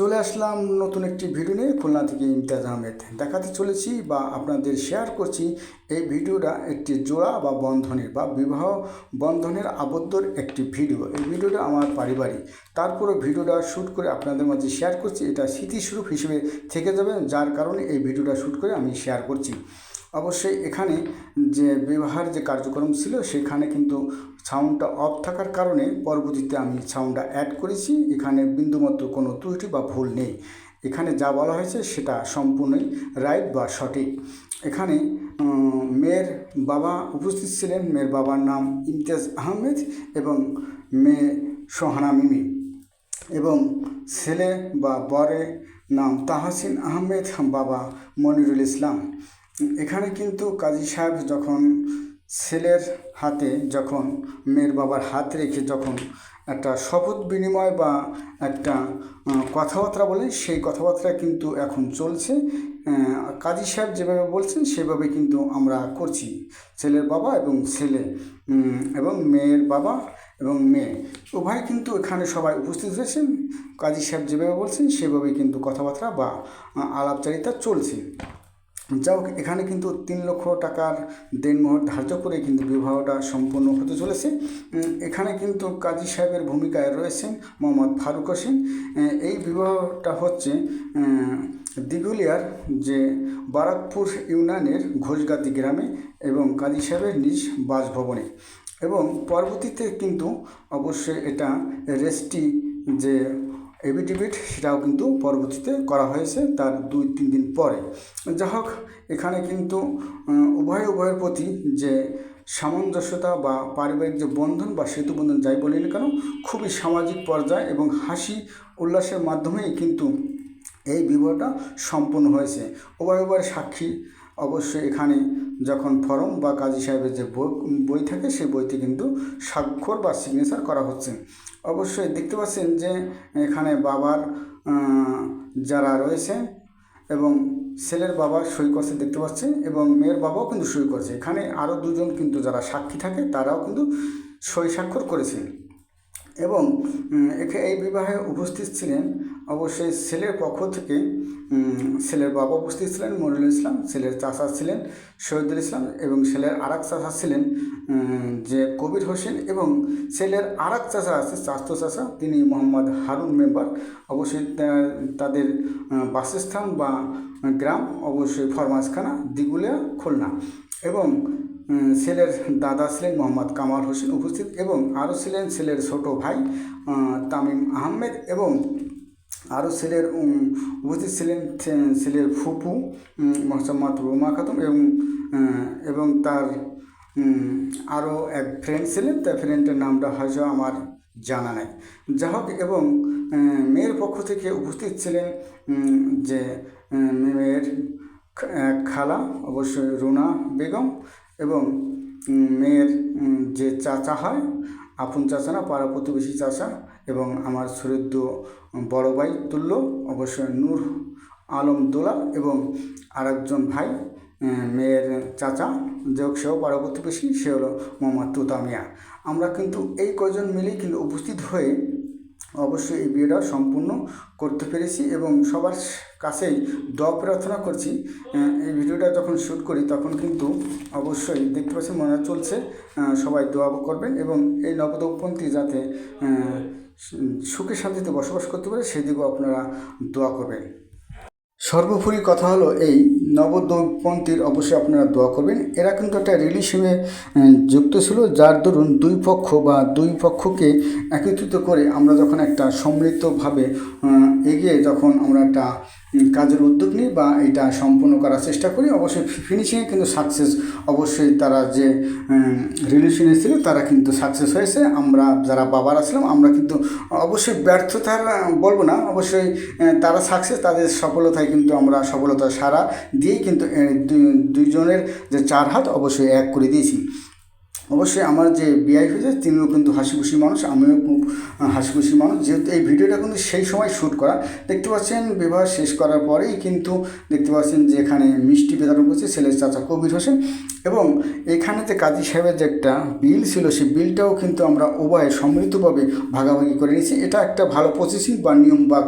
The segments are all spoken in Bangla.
চলে আসলাম নতুন একটি ভিডিও নিয়ে খুলনা থেকে ইমতিয়াজ আহমেদ। দেখাতে চলেছি বা আপনাদের শেয়ার করছি এই ভিডিওটা একটি জোড়া বা বন্ধনের বা বিবাহ বন্ধনের আবদ্ধর একটি ভিডিও এই ভিডিওটা আমার পারিবারিক। তারপরে ভিডিওটা শ্যুট করে আপনাদের মাঝে শেয়ার করছি। এটা স্মৃতিস্বরূপ হিসেবে থেকে যাবে, যার কারণে এই ভিডিওটা শ্যুট করে আমি শেয়ার করছি। অবশ্যই এখানে যে বিবাহের যে কার্যক্রম ছিল, সেখানে কিন্তু সাউন্ডটা অফ থাকার কারণে পরবর্তীতে আমি সাউন্ডটা অ্যাড করেছি। এখানে বিন্দুমাত্র কোনো ত্রুটি বা ভুল নেই। এখানে যা বলা হয়েছে, সেটা সম্পূর্ণই রাইট বা সঠিক। এখানে মেয়ের বাবা উপস্থিত ছিলেন। মেয়ের বাবার নাম ইমতিয়াজ আহমেদ এবং মেয়ে সোহানা মিমি। এবং ছেলে বা বরের নাম তাহাসিন আহমেদ, বাবা মনিরুল ইসলাম। এখানে কিন্তু কাজী সাহেব যখন ছেলের হাতে যখন মেয়ের বাবার হাত রেখে যখন একটা শপথ বিনিময় বা একটা কথাবার্তা বলে সেই কথাবার্তা কিন্তু এখন চলছে। কাজী সাহেব যেভাবে বলছেন, সেভাবে কিন্তু আমরা করছি। ছেলের বাবা এবং ছেলে এবং মেয়ের বাবা এবং মেয়ে। উভয় কিন্তু এখানে সবাই উপস্থিত হয়েছেন কাজী সাহেব যেভাবে বলছেন, সেভাবে কিন্তু কথাবার্তা বা আলাপচারিতা চলছে। যাই হোক, এখানে কিন্তু তিন লক্ষ টাকার দেনমোহর ধার্য করে কিন্তু বিবাহটা সম্পূর্ণ হতে চলেছে। এখানে কিন্তু কাজী সাহেবের ভূমিকায় রয়েছেন মোহাম্মদ ফারুক হোসেন। এই বিবাহটা হচ্ছে দিগুলিয়ার যে বারাকপুর ইউনিয়নের ঘোষগাতি গ্রামে এবং কাজী সাহেবের নিজ বাসভবনে। এবং পরবর্তীতে কিন্তু অবশ্যই এটা রেস্টি যে এভিটিভিট সেটাও কিন্তু পরবর্তীতে করা হয়েছে তার দুই, তিন দিন পরে। যা হোক এখানে কিন্তু উভয় উভয়ের প্রতি যে সামঞ্জস্যতা বা পারিবারিক যে বন্ধন বা সেতু বন্ধন, যাই বলি না কেন, খুবই সামাজিক পর্যায়ে এবং হাসি উল্লাসের মাধ্যমেই কিন্তু এই বিবাহটা সম্পূর্ণ হয়েছে। উভয় উভয়ের সাক্ষী অবশ্যই এখানে যখন ফরম বা কাজী সাহেবের যে বই থাকে সেই বইতে কিন্তু স্বাক্ষর বা সিগনেচার করা হচ্ছে। অবশ্যই দেখতে পাচ্ছেন যে এখানে বাবার যারা রয়েছে এবং ছেলের বাবা সই করছে দেখতে পাচ্ছেন এবং মেয়ের বাবাও কিন্তু সই করছে। এখানে আরও দুজন কিন্তু যারা সাক্ষী থাকে তারাও কিন্তু সই স্বাক্ষর করেছেন এবং এই বিবাহে উপস্থিত ছিলেন অবশ্যই ছেলের পক্ষ থেকে ছেলের বাবা উপস্থিত ছিলেন, মনিরুল ইসলাম, ছেলের চাষা ছিলেন শহীদুল ইসলাম এবং ছেলের আর এক চাচা ছিলেন যে কবির হোসেন এবং ছেলের আর এক চাচা আছে চাস্তো চাচা, তিনি মোহাম্মদ হারুন মেম্বার। অবশ্যই তাদের বাসস্থান বা গ্রাম অবশ্যই ফরমাজখানা দিগুলিয়া, খুলনা এবং ছেলের দাদা ছিলেন মোহাম্মদ কামাল হোসেন উপস্থিত এবং আরও ছিলেন ছেলের ছোট ভাই তামিম আহমেদ এবং আরও ছেলের উপস্থিত ছিলেন ছেলের ফুপু মোহাম্মদ রুমা খাতুন এবং এবং তার আরও এক ফ্রেন্ড ছিলেন। তার ফ্রেন্ডের নামটা হয়তো আমার জানা নাই। যা হোক এবং মেয়ের পক্ষ থেকে উপস্থিত ছিলেন যে মেয়ের খালা, অবশ্যই রুনা বেগম এবং মেয়ের যে চাচা হয়, আপন চাচা না, পাড়া প্রতিবেশী চাচা এবং আমার সুরেদ্য বড় ভাই তুল্য, অবশ্যই নূর আলম দোলা এবং আরেকজন ভাই মেয়ের চাচা যে হোক সেও পাড়া প্রতিবেশী, সে হলো মোহাম্মদ তুতামিয়া আমরা কিন্তু এই কজন মিলেই কিন্তু উপস্থিত হয়ে অবশ্যই এই বিয়েটা সম্পূর্ণ করতে পেরেছি এবং সবার কাছেই দোয়া প্রার্থনা করছি। এই ভিডিওটা যখন শ্যুট করি তখন কিন্তু অবশ্যই দেখতে পাচ্ছি মনে চলছে। সবাই দোয়া করবেন এবং এই নবদম্পতি যাতে সুখে শান্তিতে বসবাস করতে পারে, সেদিকেও আপনারা দোয়া করবেন। সর্বোপরি কথা হলো এই নবদ্বৈপন্থীর অবশ্যই আপনারা দোয়া করবেন। এরা কিন্তু একটা রিলেশনে যুক্ত ছিল, যার দরুন দুই পক্ষ বা দুই পক্ষকে একত্রিত করে আমরা যখন একটা সমৃদ্ধভাবে এগিয়ে যখন আমরা একটা কাজের উদ্যোগ নিই বা এটা সম্পূর্ণ করার চেষ্টা করি। অবশ্যই ফিনিশিংয়ে কিন্তু সাকসেস অবশ্যই তারা যে রিলেশনে ছিল তারা কিন্তু সাকসেস হয়েছে। আমরা যারা বাবারা ছিলাম, আমরা কিন্তু অবশ্যই ব্যর্থতার বলব না, অবশ্যই তারা সাকসেস তাদের সফলতায় কিন্তু আমরা সফলতা সারা দিয়েই কিন্তু দুই- দুইজনের যে চার হাত অবশ্যই এক করে দিয়েছি। অবশ্যই আমার যে বিআই হয়েছে, তিনিও কিন্তু হাসি খুশি মানুষ, আমিও খুব হাসি খুশি মানুষ। যেহেতু এই ভিডিওটা কিন্তু সেই সময় শ্যুট করা, দেখতে পাচ্ছেন বিবাহ শেষ করার পরেই কিন্তু দেখতে পাচ্ছেন যে এখানে মিষ্টি বিতরণ করছে ছেলের চাচা কবির হোসেন। এবং এখানে যে কাজী সাহেবের যে একটা বিল ছিল, সেই বিলটাও কিন্তু আমরা উভয়ে সম্মিলিতভাবে ভাগাভাগি করে নিয়েছি। এটা একটা ভালো প্রসেসিং বা নিয়ম বা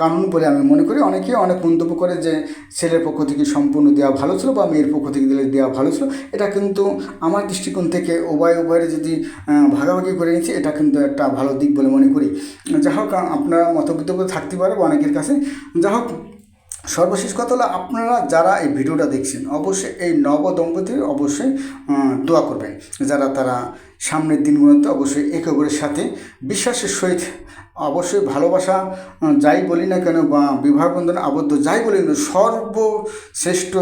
কানুন বলে আমি মনে করি। অনেকে অনেক মন্তব্য করে যে ছেলের পক্ষ থেকে সম্পূর্ণ দেওয়া ভালো ছিল বা মেয়ের পক্ষ থেকে দিলে দেওয়া ভালো ছিল। এটা কিন্তু আমার দৃষ্টিকোণ থেকে উভয় উভয়ের যদি ভাগাভাগি করে নিয়েছি, এটা কিন্তু একটা ভালো দিক বলে মনে করি। যা হোক আপনারা মতবিত থাকতে পারে অনেকের কাছে। যা হোক সর্বশেষ কথা হলো আপনারা যারা এই ভিডিওটা দেখছেন, অবশ্যই এই নব দম্পতির অবশ্যই দোয়া করবেন, যারা তারা সামনের দিনগুলোতে অবশ্যই একে অপরের সাথে বিশ্বাসের সহিত অবশ্যই ভালোবাসা যাই বলি না কেন বা বিবাহ বন্ধনে আবদ্ধ, যাই বলি না সর্বশ্রেষ্ঠ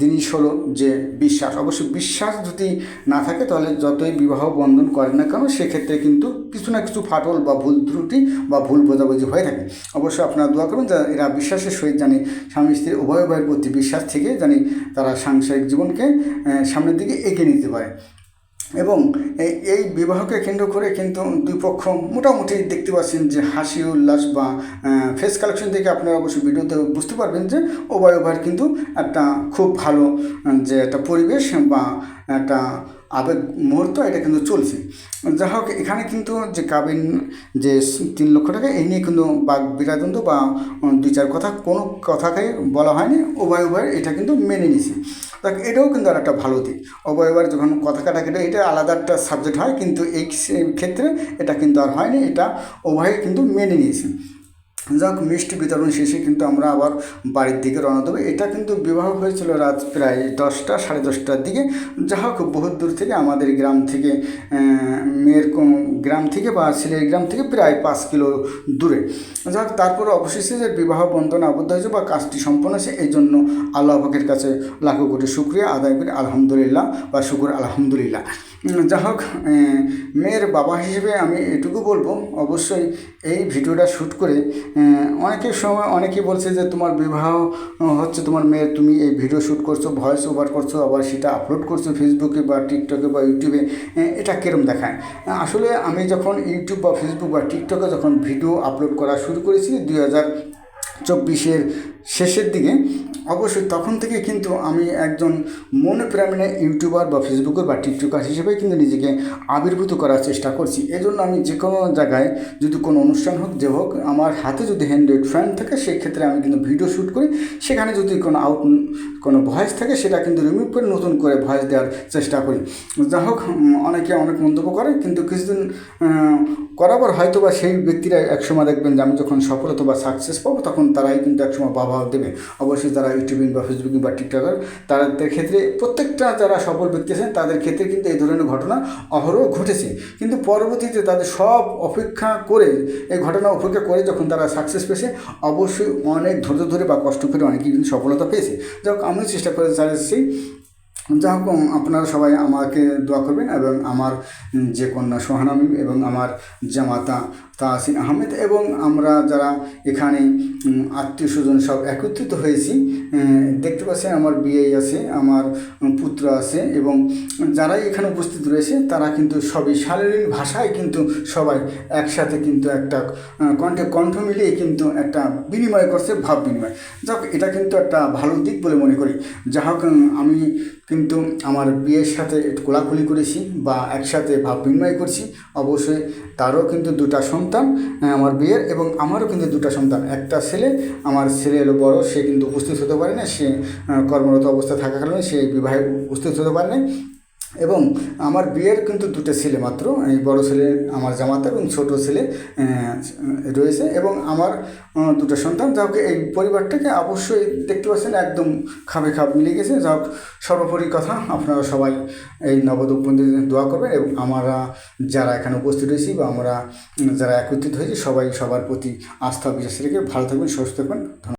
জিনিস হলো যে বিশ্বাস। অবশ্যই বিশ্বাস যদি না থাকে তাহলে যতই বিবাহ বন্ধন করেন না কেন, সেক্ষেত্রে কিন্তু কিছু না কিছু ফাটল বা ভুল ত্রুটি বা ভুল বোঝাবুঝি হয়ে থাকে। অবশ্যই আপনারা দোয়া করবেন যা এরা বিশ্বাসের সহিত জানি স্বামী স্ত্রী উভয় উভয়ের প্রতি বিশ্বাস থেকে জানি তারা সাংসারিক জীবনকে সামনের দিকে এগিয়ে নিতে পারে। এবং এই বিবাহকে কেন্দ্র করে কিন্তু দুই পক্ষ মোটামুটি দেখতে পাচ্ছেন যে হাসি, উল্লাস বা ফেস কালেকশন থেকে আপনারা অবশ্যই ভিডিওতে বুঝতে পারবেন যে ওভার ওভার কিন্তু একটা খুব ভালো যে একটা পরিবেশ বা একটা আবেগ মুহূর্ত এটা কিন্তু চলছে। যা হোক এখানে কিন্তু যে কাবিন, যে তিন লক্ষ টাকা, এই নিয়ে কিন্তু বাঘ বিরাদন্ত বা দুই চার কথা কোনো কথাকে বলা হয়নি। উভয় উভয় এটা কিন্তু মেনে নিয়েছে দেখ, এটাও কিন্তু আর একটা ভালো দিক। উভয় উভয়ের যখন কথা কাটা কেটে এটা আলাদা একটা সাবজেক্ট হয়, কিন্তু এই ক্ষেত্রে এটা কিন্তু আর হয়নি, এটা উভয়ে কিন্তু মেনে নিয়েছে। যাক, মিষ্টি বিতরণ শেষে কিন্তু আমরা আবার বাড়ির দিকে রওনা দেবো। এটা কিন্তু বিবাহ হয়েছিল রাত প্রায় দশটা, সাড়ে দশটার দিকে। যা হোক, বহুত দূর থেকে আমাদের গ্রাম থেকে মেয়ের গ্রাম থেকে বা ছেলের গ্রাম থেকে প্রায় পাঁচ কিলো দূরে। যাক, তারপর অবশেষে যে বিবাহ বন্ধন আবদ্ধ হয়েছে বা কাজটি সম্পন্ন হয়েছে, এই জন্য আল্লাহ পাকের কাছে লাখো কোটি শুক্রিয়া আদায় করে, আলহামদুলিল্লাহ বা শুকুর আলহামদুলিল্লাহ। যা হোক মেয়ের বাবা হিসেবে আমি এটুকু বলব, অবশ্যই এই ভিডিওটা শ্যুট করে অনেকের সময়, অনেকেই বলছে যে তোমার বিবাহ হচ্ছে তোমার মেয়ের, তুমি এই ভিডিও শ্যুট করছ ভয়েস ওভার করছ, আবার সেটা আপলোড করছ ফেসবুকে বা টিকটকে বা ইউটিউবে এটা কিরম দেখায়? আসলে আমি যখন ইউটিউব বা ফেসবুক বা টিকটকে যখন ভিডিও আপলোড করা শুরু করেছি, দুই হাজার চব্বিশের শেষের দিকে অবশ্যই তখন থেকে কিন্তু আমি একজন মনে প্রাণে ইউটিউবার বা ফেসবুকের বা টিকটকার হিসেবে কিন্তু নিজেকে আবির্ভূত করার চেষ্টা করছি। এজন্য আমি যে কোনো জায়গায় যদি কোনো অনুষ্ঠান হোক যে হোক আমার হাতে যদি হ্যান্ড্রেড ফ্যান থাকে সেক্ষেত্রে আমি কিন্তু ভিডিও শ্যুট করি। সেখানে যদি কোনো আউট কোনো ভয়েস থাকে সেটা কিন্তু রিমুভ করে নতুন করে ভয়েস দেওয়ার চেষ্টা করি। যা হোক অনেকে অনেক মন্তব্য করে কিন্তু কিছুদিন আহ, করাবার হয়তো বা সেই ব্যক্তিরা একসময় দেখবেন যে আমি যখন সফলতা বা সাকসেস পাবো তখন তারাই কিন্তু একসময় বাবা দেবে অবশ্যই যারা ইউটিউবিং বা ফেসবুক বা টিকটকার তাদের ক্ষেত্রে প্রত্যেকটা যারা সফল ব্যক্তি আছেন, তাদের ক্ষেত্রে কিন্তু এই ধরনের ঘটনা অহরহ ঘটেছে। কিন্তু পরবর্তীতে তাদের সব অপেক্ষা করে, এই ঘটনা অপেক্ষা করে যখন তারা সাকসেস পেয়েছে, অবশ্যই অনেক ধৈর্য ধরে বা কষ্ট করে অনেকেই কিন্তু সফলতা পেয়েছে। যাই হোক আমি চেষ্টা করে চালিয়েছি যা হোক আপনারা সবাই আমাকে দোয়া করবেন এবং আমার যে কন্যা সোহানামি এবং আমার জামাতা তাহসিন আহমেদ এবং আমরা যারা এখানে আত্মীয় স্বজন সব একত্রিত হয়েছি দেখতে পাচ্ছেন আমার বিয়ে আছে, আমার পুত্র আছে এবং যারাই এখানে উপস্থিত রয়েছে, তারা কিন্তু সবই শালীন ভাষায় কিন্তু সবাই একসাথে কিন্তু একটা কণ্ঠে কণ্ঠ মিলিয়ে কিন্তু একটা বিনিময় করছে, ভাব বিনিময়। যাক, এটা কিন্তু একটা ভালো দিক বলে মনে করি। যা হোক আমি কিন্তু আমার বিয়ের সাথে কোলাকুলি করেছি বা একসাথে ভাব বিনিময় করছি। অবশ্যই তারও কিন্তু দুটা সন্তান আমার বিয়ের এবং আমারও কিন্তু দুটা সন্তান। একটা ছেলে, আমার ছেলে এলো বড়, সে কিন্তু উপস্থিত হতে পারে না, সে কর্মরত অবস্থা থাকার কারণে সে বিবাহে উপস্থিত হতে পারে না। এবং আমার বিয়ের কিন্তু দুটো ছেলে মাত্র, এই বড়ো ছেলে আমার জামাতা এবং ছোট ছেলে রয়েছে এবং আমার দুটো সন্তান। যা এই পরিবারটাকে অবশ্যই দেখতে পাচ্ছেন, একদম খাপে খাপ মিলে গেছে। যা হোক, সর্বোপরি কথা, আপনারা সবাই এই নবদম্পতিদের দোয়া করবেন এবং আমরা যারা এখানে উপস্থিত রয়েছি বা আমরা যারা একত্রিত হয়েছি, সবাই সবার প্রতি আস্থা বিশ্বাস রেখে ভালো থাকবেন, সুস্থ থাকবেন।